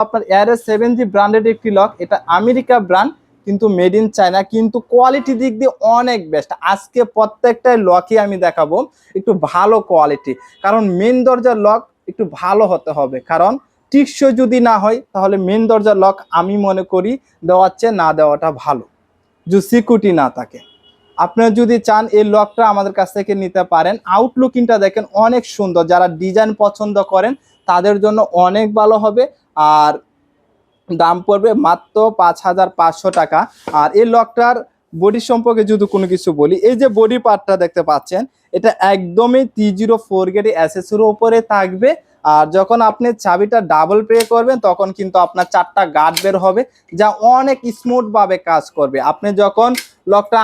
আপনার air seven G branded একটি lock এটা আমেরিকা ব্র্যান্ড কিন্তু মেড ইন চায়না কিন্তু কোয়ালিটি দিক দিয়ে অনেক বেস্ট আজকে প্রত্যেকটা লকই আমি দেখাবো, একটু ভালো কোয়ালিটি কারণ মেন দরজার লক একটু ভালো হতে হবে। কারণ টিকসই যদি না হয়, তাহলে মেন দরজার লক আমি মনে করি দেওয়ার চেয়ে না দেওয়াটা ভালো। যে সিকিউরিটি না থাকে। আপনারা যদি চান এই লকটা আমাদের কাছ থেকে নিতে পারেন। আউটলুকিংটা দেখেন অনেক সুন্দর। যারা ডিজাইন পছন্দ করেন তাদের জন্য অনেক ভালো হবে। আর দাম পড়বে মাত্র পাঁচ হাজার পাঁচশো টাকা। আর এই লকটার বডি সম্পর্কে যদি কোনো কিছু বলি, এই যে বডি পার্টটা দেখতে পাচ্ছেন, এটা একদমই টি জিরো ফোর গেটে অ্যাসেসের উপরে থাকবে। আর যখন আপনি চাবিটা ডাবল প্রে করবেন, তখন কিন্তু আপনার চারটা গার্ড বের হবে, যা অনেক স্মুথভাবে কাজ করবে। আপনি যখন লকটা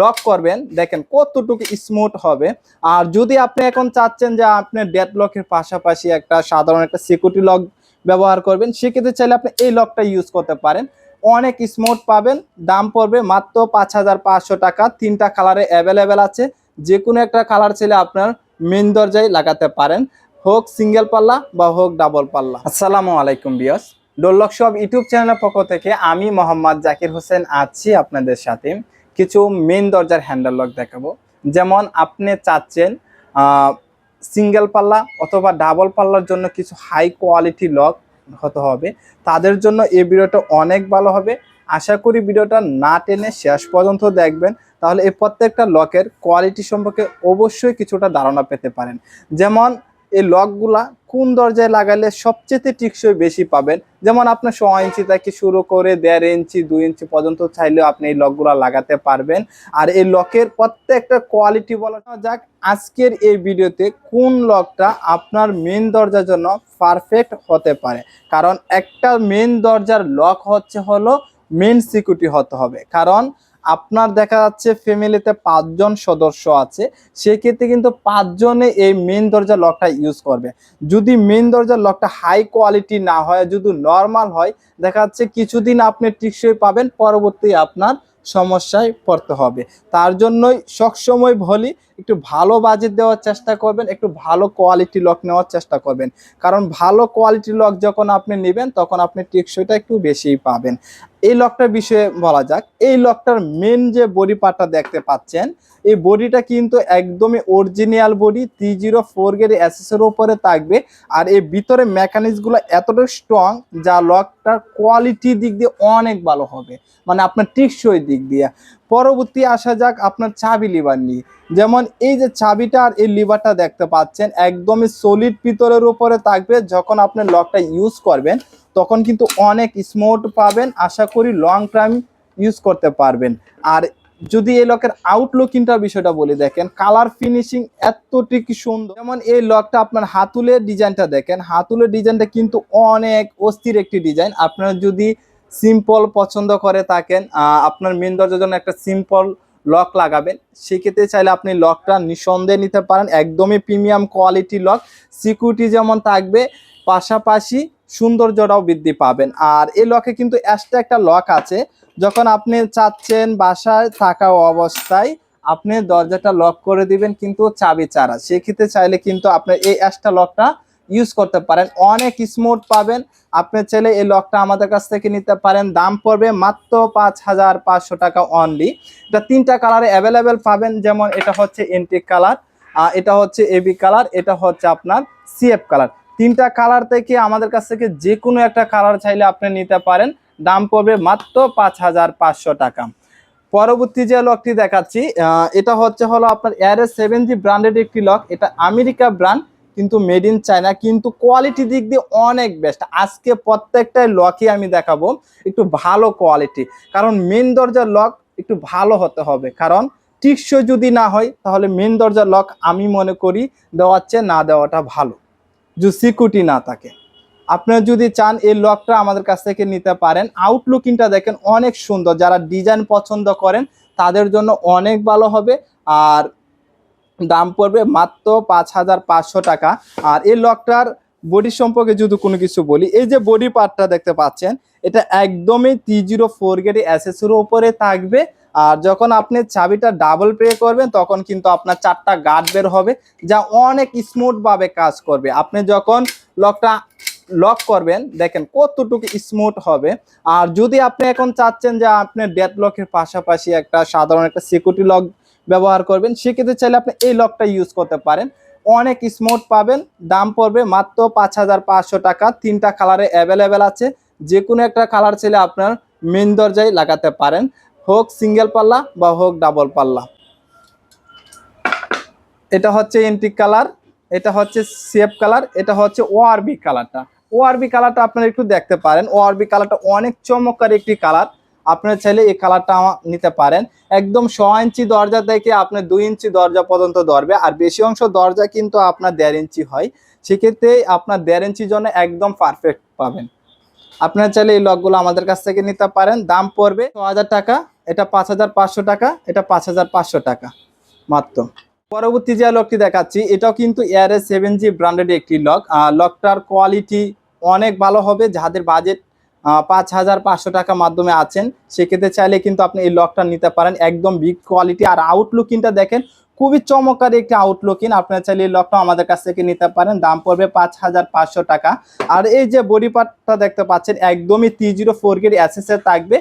লক করবেন, দেখেন কতটুকু স্মুথ হবে। আর যদি আপনি এখন চাচ্ছেন যে আপনি ডেড লকের পাশাপাশি একটা সাধারণ একটা সিকিউরিটি লক ব্যবহার করবেন, সেক্ষেত্রে চাইলে আপনি এই লকটা ইউজ করতে পারেন। অনেক স্মুথ পাবেন, দাম পড়বে মাত্র পাঁচ হাজার পাঁচশো টাকা। তিনটা কালারে অ্যাভেলেবেল আছে। যে কোনো একটা কালার চাইলে আপনার মেন দরজায় লাগাতে পারেন। হোক সিঙ্গেল পাল্লা বা হোক ডাবল পাল্লা। আসসালামু আলাইকুম বিয়স ডোল্লক সব ইউটিউব চ্যানেলের পক্ষ থেকে আমি মোহাম্মদ জাকির হোসেন আছি আপনাদের সাথে। কিছু মেন দরজার হ্যান্ডেল লক দেখাবো। যেমন আপনি চাচ্ছেন সিঙ্গেল পাল্লা অথবা ডাবল পাল্লার জন্য কিছু হাই কোয়ালিটি লক হতে হবে। তাদের জন্য এই ভিডিওটা অনেক ভালো হবে। আশা করি ভিডিওটা না টেনে শেষ পর্যন্ত দেখবেন। তাহলে এই প্রত্যেকটা লকের কোয়ালিটি সম্পর্কে অবশ্যই কিছুটা ধারণা পেতে পারেন। যেমন এই লকগুলা কোন দরজায় লাগালে সবচেয়ে টিকসই বেশি পাবেন? যেমন আপনার ছ ইঞ্চি থেকে শুরু করে দেড় ইঞ্চি, দুই ইঞ্চি পর্যন্ত চাইলেও আপনি এই লকগুলা লাগাতে পারবেন। আর এই লকের প্রত্যেকটা কোয়ালিটি বলা যাক, আজকের এই ভিডিওতে কোন লকটা আপনার মেন দরজার জন্য পারফেক্ট হতে পারে? কারণ একটা মেন দরজার লক হচ্ছে হলো মেন সিকিউরিটি হতে হবে। কারণ আপনার দেখা যাচ্ছে ফ্যামিলিতে পাঁচজন সদস্য আছে, সেক্ষেত্রে কিন্তু পাঁচজনে এই মেন দরজার লকটা ইউজ করবে। যদি মেন দরজার লকটা হাই কোয়ালিটি না হয়, যদি নর্মাল হয়, দেখা যাচ্ছে কিছুদিন আপনি টিকসই পাবেন, পরবর্তী আপনার সমস্যায় পড়তে হবে। তার জন্যই সবসময় বলি একটু ভালো বাজেট দেওয়ার চেষ্টা করবেন, একটু ভালো কোয়ালিটি লক নেওয়ার চেষ্টা করবেন। কারণ ভালো কোয়ালিটি লক যখন আপনি নেবেন, তখন আপনি টেকসইটা একটু বেশিই পাবেন। এই লকটার বিষয়ে বলা যাক। এই লকটার মেন যে বডি দেখতে পাচ্ছেন এই বডিটা কিন্তু একদমই original body three zero four গের অ্যাসেসের উপরে থাকবে। আর এই ভিতরে মেকানিজগুলো এতটাই স্ট্রং যা লকটার কোয়ালিটি দিক দিয়ে অনেক ভালো হবে। মানে আপনার টিকসই দিক দিয়ে। পরবর্তী আসা যাক আপনার চাবি লিভার নিয়ে। যেমন এই যে চাবিটা আর এই লিভারটা দেখতে পাচ্ছেন, একদমই সলিড পিতরের উপরে থাকবে। যখন আপনি লকটা ইউজ করবেন, তখন কিন্তু অনেক স্মুথ পাবেন। আশা করি লং টাইম ইউজ করতে পারবেন। আর যদি এই লকের আউটলুকিংটা বিষয়টা বলে দেখেন কালার ফিনিশিং এতটুকু সুন্দর। যেমন এই লকটা আপনার হাতুলের ডিজাইনটা দেখেন, হাতুলের ডিজাইনটা কিন্তু অনেক অস্থির একটি ডিজাইন আপনার যদি সিম্পল পছন্দ করে থাকেন আপনার মেন দরজার জন্য একটা সিম্পল লক লাগাবেন, সেক্ষেত্রে চাইলে আপনি লকটা নিঃসন্দেহে নিতে পারেন। একদমই প্রিমিয়াম কোয়ালিটি লক সিকিউরিটি যেমন থাকবে, পাশাপাশি সৌন্দর্যটাও বৃদ্ধি পাবেন। আর এই লকে কিন্তু এক্সট্রা একটা লক আছে যখন আপনি চাচ্ছেন বাসায় থাকা অবস্থায়, আপনি দরজাটা লক করে দিবেন কিন্তু চাবি চারা। সেক্ষেত্রে চাইলে কিন্তু আপনি এই এক্সট্রা লকটা ইউজ করতে পারেন। অনেক স্মুথ পাবেন। আপনি চাইলে এই লকটা আমাদের কাছ থেকে নিতে পারেন। দাম পড়বে মাত্র পাঁচ হাজার পাঁচশো টাকা অনলি এটা তিনটা কালারে অ্যাভেলেবেল পাবেন। যেমন এটা হচ্ছে এন্টিক কালার এটা হচ্ছে এবি কালার এটা হচ্ছে আপনার সিএফ কালার তিনটা কালার থেকে আমাদের কাছ থেকে যে কোনো একটা কালার চাইলে আপনি নিতে পারেন। দাম পড়বে মাত্র পাঁচ হাজার পাঁচশো টাকা। পরবর্তী যে লকটি দেখাচ্ছি এটা হচ্ছে হলো আপনার এয়ার সেভেন জি ব্র্যান্ডেড একটি লক এটা আমেরিকা ব্র্যান্ড কিন্তু মেড ইন চায়না কিন্তু কোয়ালিটি দিক দিয়ে অনেক বেস্ট আজকে প্রত্যেকটাই লকই আমি দেখাবো একটু ভালো কোয়ালিটি কারণ মেন দরজার লক একটু ভালো হতে হবে। কারণ টিকসই যদি না হয়, তাহলে মেন দরজার লক আমি মনে করি দেওয়ার চেয়ে না দেওয়াটা ভালো। যে সিকিউরিটি না থাকে। আপনারা যদি চান এই লকটা আমাদের কাছ থেকে নিতে পারেন। আউটলুকিংটা দেখেন অনেক সুন্দর। যারা ডিজাইন পছন্দ করেন, তাদের জন্য অনেক ভালো হবে। আর দাম পড়বে মাত্র পাঁচ হাজার পাঁচশো টাকা। আর এই লকটার বডি সম্পর্কে যদি কোনো কিছু বলি, এই যে বডি পার্টটা দেখতে পাচ্ছেন, এটা একদমই টি জিরো ফোর গেটে অ্যাসেসের উপরে থাকবে। আর যখন আপনি চাবিটা ডাবল প্রে করবেন, তখন কিন্তু আপনার চারটা গার্ড বের হবে, যা অনেক স্মুথভাবে কাজ করবে। আপনি যখন লকটা লক করবেন, দেখেন কতটুকু স্মুথ হবে। আর যদি আপনি এখন চাচ্ছেন যে আপনি ডেড লকের পাশাপাশি একটা সাধারণ একটা সিকিউরিটি লক ব্যবহার করবেন, সেক্ষেত্রে চাইলে আপনি এই লকটা ইউজ করতে পারেন। অনেক স্মুথ পাবেন, দাম পড়বে মাত্র পাঁচ হাজার পাঁচশো টাকা। তিনটা কালারে অ্যাভেলেবেল আছে যে কোনো একটা কালার চাইলে আপনার মেন দরজায় লাগাতে পারেন। হোক সিঙ্গেল পাল্লা বা হোক ডাবল পাল্লা। এটা হচ্ছে এন্টিক কালার এটা হচ্ছে সেফ কালার এটা হচ্ছে ওআরবি কালারটা ওআরবি কালারটা আপনারা একটু দেখতে পারেন। ওআরবি কালারটা অনেক চমৎকার একটি কালার আপনারা চাইলে এই কালারটা নিতে পারেন। একদম ছ ইঞ্চি দরজা থেকে আপনার দুই ইঞ্চি দরজা পর্যন্ত ধরবে। আর বেশি অংশ দরজা কিন্তু আপনার দেড় ইঞ্চি হয়। সেক্ষেত্রে আপনার দেড় ইঞ্চির জন্য একদম পারফেক্ট পাবেন। আপনারা চাইলে এই লকগুলো আমাদের কাছ থেকে নিতে পারেন। দাম পড়বে ছ টাকা। এটা পাঁচ হাজার পাঁচশো টাকা। এটা পাঁচ হাজার পাঁচশো টাকা। মাত্র। পরবর্তী যে লকটি দেখাচ্ছি, এটাও কিন্তু air S seven G branded একটি লক লকটার কোয়ালিটি অনেক ভালো হবে, যাদের বাজেট পাঁচ হাজার পাঁচশো টাকা মাধ্যমে আছেন, সেক্ষেত্রে চাইলে কিন্তু আপনি এই লকটা নিতে পারেন। একদম বিগ কোয়ালিটি আর আউটলুকিংটা দেখেন, খুবই চমৎকার একটি আউটলুকিং আপনারা চাইলে এই লকটা আমাদের কাছ থেকে নিতে পারেন, দাম পড়বে পাঁচ হাজার পাঁচশো টাকা। আর এই যে বডি পার্টটা দেখতে পাচ্ছেন, একদমই টি জিরো ফোর গেট অ্যাসেসের থাকবে,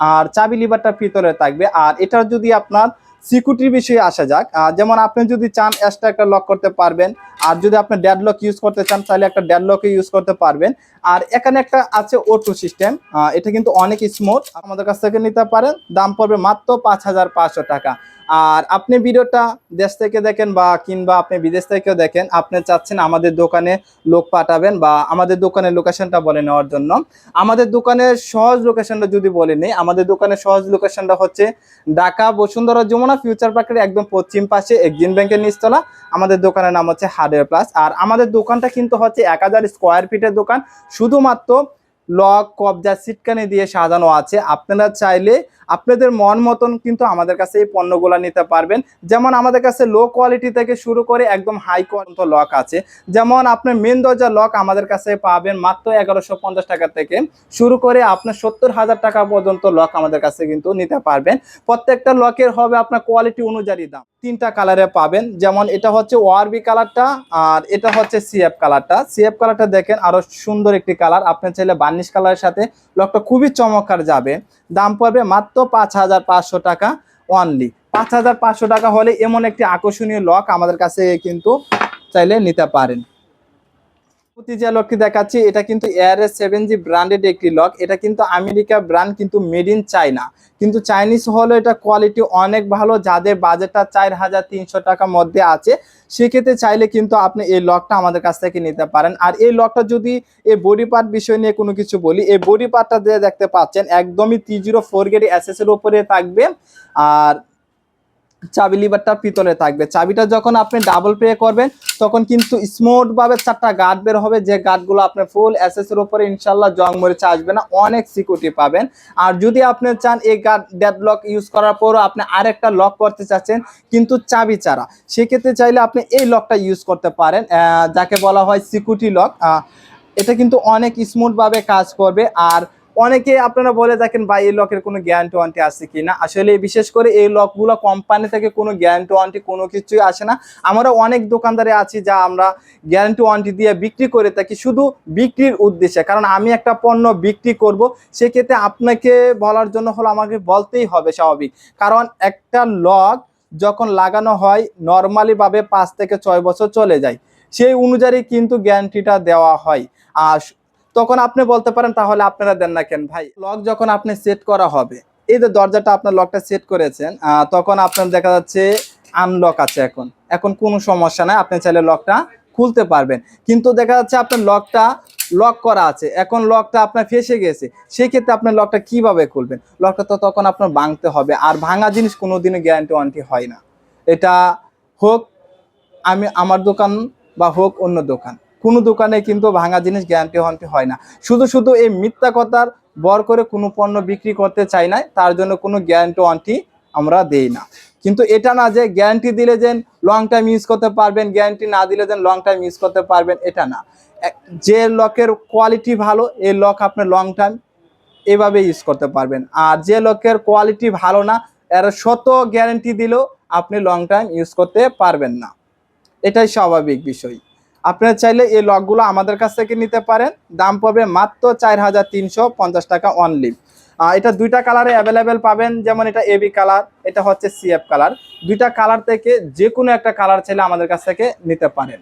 আর চাবি লিভারটা ভিতরে থাকবে। আর এটার যদি আপনার সিকিউরিটির বিষয়ে আসা যাক। যেমন আপনি যদি চান এক্সট্রা একটা লক করতে পারবেন, আর যদি আপনি ড্যাড লক ইউজ করতে চান, তাহলে একটা ড্যাড লকে ইউজ করতে পারবেন। আর এখানে একটা আছে ওটু সিস্টেম এটা কিন্তু অনেক স্মুথ আমাদের কাছ থেকে নিতে পারেন, দাম পড়বে মাত্র পাঁচ হাজার পাঁচশো টাকা। আর আপনি ভিডিওটা দেশ থেকে দেখেন বা কিংবা আপনি বিদেশ থেকেও দেখেন, আপনি চাচ্ছেন আমাদের দোকানে লোক পাঠাবেন বা আমাদের দোকানের লোকেশনটা বলে নেওয়ার জন্য। আমাদের দোকানের সহজ লোকেশনটা যদি বলে নেই, আমাদের দোকানের সহজ লোকেশনটা হচ্ছে ঢাকা, বসুন্ধরা, যমুনা ফিউচার পার্কের একদম পশ্চিম পাশে এক্সিম ব্যাংকের নিচতলা আমাদের দোকানের নাম হচ্ছে হার্ডওয়্যার প্লাস আর আমাদের দোকানটা কিন্তু হচ্ছে এক হাজার স্কোয়ার ফিটের দোকান। শুধুমাত্র লক কবজা সিটকানি দিয়ে সাজানো আছে। আপনারা চাইলে আপনাদের মন মতন কিন্তু আমাদের কাছে এই পণ্যগুলো নিতে পারবেন। যেমন আমাদের কাছে লো কোয়ালিটি থেকে শুরু করে একদম হাই কোয়ালিটি লক আছে। যেমন আপনার মেন দরজা লক আমাদের কাছে পাবেন মাত্র এগারোশো পঞ্চাশ টাকা থেকে শুরু করে আপনার সত্তর হাজার টাকা পর্যন্ত লক আমাদের কাছে কিন্তু নিতে পারবেন। প্রত্যেকটা লকের হবে আপনার কোয়ালিটি অনুযায়ী দাম। তিনটা কালারে পাবেন। যেমন এটা হচ্ছে ওয়ারবি কালারটা আর এটা হচ্ছে সিএফ কালারটা সিএফ কালারটা দেখেন আরও সুন্দর একটি কালার আপনি চাইলে বার্নিশ কালারের সাথে লকটা খুবই চমৎকার যাবে। দাম পড়বে মাত্র পাঁচ হাজার পাঁচশো টাকা অনলি পাঁচ হাজার পাঁচশো টাকা হলে এমন একটি আকর্ষণীয় লক আমাদের কাছে কিন্তু চাইলে নিতে পারেন। পরবর্তী যে লকটি দেখাচ্ছি, এটা কিন্তু air S seven G branded একটি লক এটা কিন্তু আমেরিকা ব্র্যান্ড কিন্তু মেড ইন চাইনা কিন্তু চাইনিজ হলো এটা কোয়ালিটি অনেক ভালো, যাদের বাজেটটা চার হাজার তিনশো টাকার মধ্যে আছে, সেক্ষেত্রে চাইলে কিন্তু আপনি এই লকটা আমাদের কাছ থেকে নিতে পারেন। আর এই লকটা যদি এই বডি পার্ট বিষয় নিয়ে কোনো কিছু বলি, এই বডি পার্টটা দেখতে পাচ্ছেন, একদমই টি জিরো ফোর গেটের উপরে থাকবে। আর চাবি, লিভারটা পিতলে থাকবে। চাবিটা যখন আপনি ডাবল পে করবেন, তখন কিন্তু স্মুথ ভাবে চারটা গার্ড বের হবে। যে গার্ডগুলো আপনার ফুল এর উপরে ইনশাল্লাহ জং মরিচা আসবে না, অনেক সিকিউরিটি পাবেন। আর যদি আপনি চান এই গার্ড ডেড লক ইউজ করার পরও আপনি আরেকটা লক করতে চাচ্ছেন, কিন্তু চাবি ছাড়া, সেক্ষেত্রে চাইলে আপনি এই লকটা ইউজ করতে পারেন যাকে বলা হয় সিকিউরিটি লক এটা কিন্তু অনেক স্মুথ ভাবে কাজ করবে। আর অনেকে আপনারা বলে থাকেন, ভাই, এই লকের কোনো গ্যারান্টি ওয়ারেন্টি আছে কি না? আসলে বিশেষ করে এই লকগুলো কোম্পানি থেকে কোনো গ্যারান্টি ওয়ান্টি কোনো কিছুই আসে না। আমরা অনেক দোকানদারে আছি যা আমরা গ্যারান্টি ওয়ান্টি দিয়ে বিক্রি করে থাকি শুধু বিক্রির উদ্দেশ্যে। কারণ আমি একটা পণ্য বিক্রি করব, সেক্ষেত্রে আপনাকে বলার জন্য হলো আমাকে বলতেই হবে স্বাভাবিক। কারণ একটা লক যখন লাগানো হয় নর্মালি ভাবে পাঁচ থেকে ছয় বছর চলে যায়। সেই অনুযায়ী কিন্তু গ্যারান্টিটা দেওয়া হয়। আর তখন আপনি বলতে পারেন, তাহলে আপনারা দেন না কেন ভাই? লক যখন আপনি সেট করা হবে, এই যে দরজাটা আপনার লকটা সেট করেছেন তখন আপনার দেখা যাচ্ছে আনলক আছে এখন। এখন কোনো সমস্যা নাই, আপনি চাইলে লকটা খুলতে পারবেন। কিন্তু দেখা যাচ্ছে আপনার লকটা লক করা আছে। এখন লকটা আপনার ফেসে গেছে সেই ক্ষেত্রে আপনার লকটা কীভাবে খুলবেন? লকটা তো তখন আপনার ভাঙতে হবে, আর ভাঙা জিনিস কোনোদিনও গ্যারান্টি ওয়ারেন্টি হয় না। এটা হোক, আমি আমার দোকান বা হোক অন্য দোকান। কোনো দোকানে কিন্তু ভাঙা জিনিস গ্যারান্টি ওয়ারেন্টি হয় না। শুধু শুধু এই মিথ্যা কথার বর করে কোনো পণ্য বিক্রি করতে চাই না তার জন্য কোনো গ্যারান্টি ওয়ারেন্টি আমরা দেই না। কিন্তু এটা না যে গ্যারান্টি দিলে যেন লং টাইম ইউজ করতে পারবেন গ্যারান্টি না দিলে যেন লং টাইম ইউজ করতে পারবেন, এটা না। যে লকের কোয়ালিটি ভালো, এই লক আপনি লং টাইম এভাবে ইউজ করতে পারবেন। আর যে লকের কোয়ালিটি ভালো না, এর শত গ্যারান্টি দিলেও আপনি লং টাইম ইউজ করতে পারবেন না। এটাই স্বাভাবিক বিষয়। আপনারা চাইলে এই লকগুলো আমাদের কাছ থেকে নিতে পারেন। দাম পড়বে মাত্র চার হাজার তিনশো পঞ্চাশ টাকা অনলি এটা দুইটা কালারে অ্যাভেলেবেল পাবেন, যেমন এটা এবি কালার এটা হচ্ছে সিএফ কালার দুইটা কালার থেকে যে কোনো একটা কালার চাইলে আমাদের কাছ থেকে নিতে পারেন।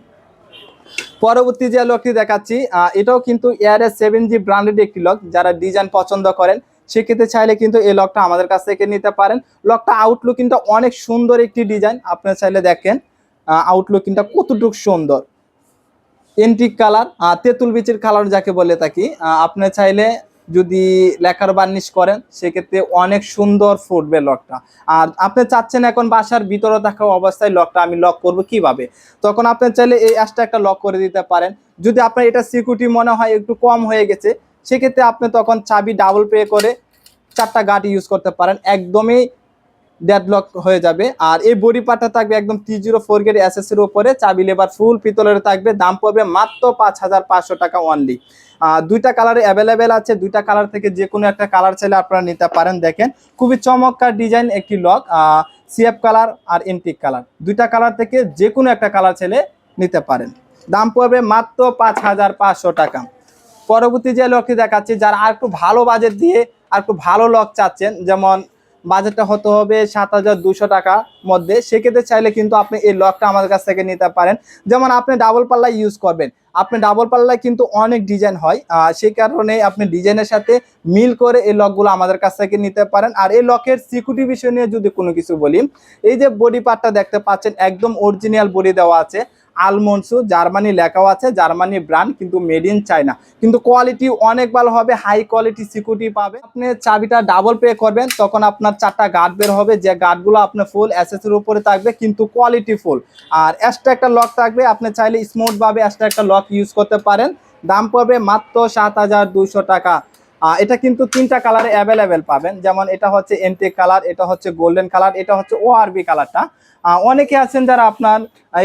পরবর্তী যে লকটি দেখাচ্ছি এটাও কিন্তু air S seven G branded একটি লক যারা ডিজাইন পছন্দ করেন, সেক্ষেত্রে চাইলে কিন্তু এই লকটা আমাদের কাছ থেকে নিতে পারেন। লকটা আউটলুকিংটা অনেক সুন্দর একটি ডিজাইন আপনারা চাইলে দেখেন আউটলুকিংটা কতটুকু সুন্দর। এন্টিক কালার তেঁতুল বিচির কালার যাকে বলে থাকি আপনি চাইলে যদি লেখার বার্নিশ করেন, সেক্ষেত্রে অনেক সুন্দর ফুটবে লকটা আর আপনি চাচ্ছেন এখন বাসার ভিতরে থাকা অবস্থায় লকটা আমি লক করব কীভাবে? তখন আপনি চাইলে এই অ্যাশটা একটা লক করে দিতে পারেন। যদি আপনার এটা সিকিউরিটি মনে হয় একটু কম হয়ে গেছে, সেক্ষেত্রে আপনি তখন চাবি ডাবল পে করে চারটা গাড়ি ইউজ করতে পারেন। একদমই ডেডলক হয়ে যাবে। আর এই বডি পার্টটা থাকবে একদম টি জিরো ফোর গেটের উপরে। চাবি লেবার ফুল পিতলের থাকবে। দাম পড়বে মাত্র পাঁচ হাজার পাঁচশো টাকা অনলি দুইটা কালারে অ্যাভেলেবেল আছে। দুইটা কালার থেকে যে কোনো একটা কালার চাইলে আপনারা নিতে পারেন। দেখেন, খুবই চমৎকার ডিজাইন একটি লক সিএফ কালার আর এন্টিক কালার দুইটা কালার থেকে যে কোনো একটা কালার চাইলে নিতে পারেন। দাম পড়বে মাত্র পাঁচ হাজার পাঁচশো টাকা। পরবর্তী যে লকটি দেখাচ্ছি, যারা আর একটু ভালো বাজেট দিয়ে আর একটু ভালো লক চাচ্ছেন, যেমন বাজেটটা হতে হবে সাত হাজার দুশো টাকার মধ্যে। সেক্ষেত্রে চাইলে কিন্তু আপনি এই লকটা আমাদের কাছ থেকে নিতে পারেন। যেমন আপনি ডাবল পাল্লা ইউজ করবেন। আপনি ডাবল পাল্লায় কিন্তু অনেক ডিজাইন হয়। সেই কারণে আপনি ডিজাইনের সাথে মিল করে এই লকগুলো আমাদের কাছ থেকে নিতে পারেন। আর এই লকের সিকিউরিটি বিষয় নিয়ে যদি কোনো কিছু বলি, এই যে বডি পার্টটা দেখতে পাচ্ছেন, একদম অরিজিনাল বডি দেওয়া আছে। আলমন্সু জার্মানি লেখাও আছে, জার্মানি ব্র্যান্ড, কিন্তু মেড ইন চায়না। কিন্তু কোয়ালিটি অনেক ভালো হবে, হাই কোয়ালিটি সিকিউরিটি পাবে। আপনি চাবিটা ডাবল পে করবেন, তখন আপনার চারটা গার্ড বের হবে, যে গার্ডগুলো আপনার ফুল এর উপরে থাকবে, কিন্তু কোয়ালিটি ফুল আর এক্সট্রা একটা লক থাকবে, আপনি চাইলে স্মুথ ভাবে এক্সট্রা একটা লক ইউজ করতে পারেন। দাম পড়বে মাত্র সাত হাজার দুইশো টাকা। এটা কিন্তু তিনটা কালারে অ্যাভেলেবেল পাবেন। যেমন এটা হচ্ছে এনটেক কালার এটা হচ্ছে গোল্ডেন কালার এটা হচ্ছে ওআরবি কালারটা অনেকে আছেন যারা আপনার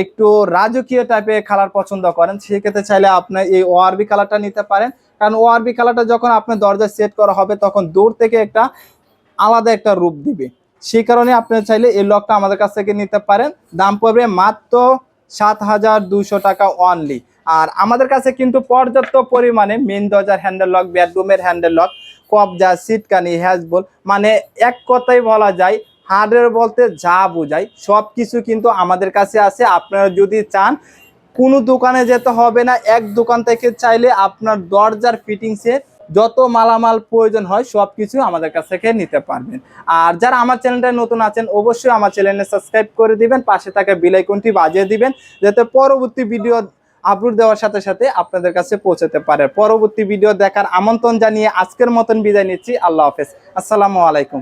একটু রাজকীয় টাইপের কালার পছন্দ করেন, সেক্ষেত্রে চাইলে আপনি এই ওআরবি কালারটা নিতে পারেন। কারণ ওআরবি কালারটা যখন আপনার দরজায় সেট করা হবে, তখন দূর থেকে একটা আলাদা একটা রূপ দিবে। সেই কারণে আপনি চাইলে এই লকটা আমাদের কাছ থেকে নিতে পারেন। দাম পড়বে মাত্র সাত হাজার দুশো টাকা অনলি আর আমাদের কাছে কিন্তু পর্যাপ্ত পরিমাণে মেন দরজার হ্যান্ডেল লক বেডরুমের হ্যান্ডেল লক কবজা, সিটকানি হ্যাজবল মানে এক কথাই বলা যায় হার্ডওয়্যার বলতে যা বোঝায় সব কিছু কিন্তু আমাদের কাছে আছে। আপনারা যদি চান, কোনো দোকানে যেতে হবে না, এক দোকান থেকে চাইলে আপনার দরজার ফিটিংসের যত মালামাল প্রয়োজন হয় সব কিছু আমাদের কাছ থেকে নিতে পারবেন। আর যারা আমার চ্যানেলটা নতুন আছেন, অবশ্যই আমার চ্যানেলে সাবস্ক্রাইব করে দিবেন, পাশে থাকা বেলাইকনটি বাজিয়ে দিবেন, যাতে পরবর্তী ভিডিও আপলোড দেওয়ার সাথে সাথে আপনাদের কাছে পৌঁছাতে পারে। পরবর্তী ভিডিও দেখার আমন্ত্রণ জানিয়ে আজকের মতন বিদায় নিচ্ছি। আল্লাহ হাফেজ। আসসালামু আলাইকুম।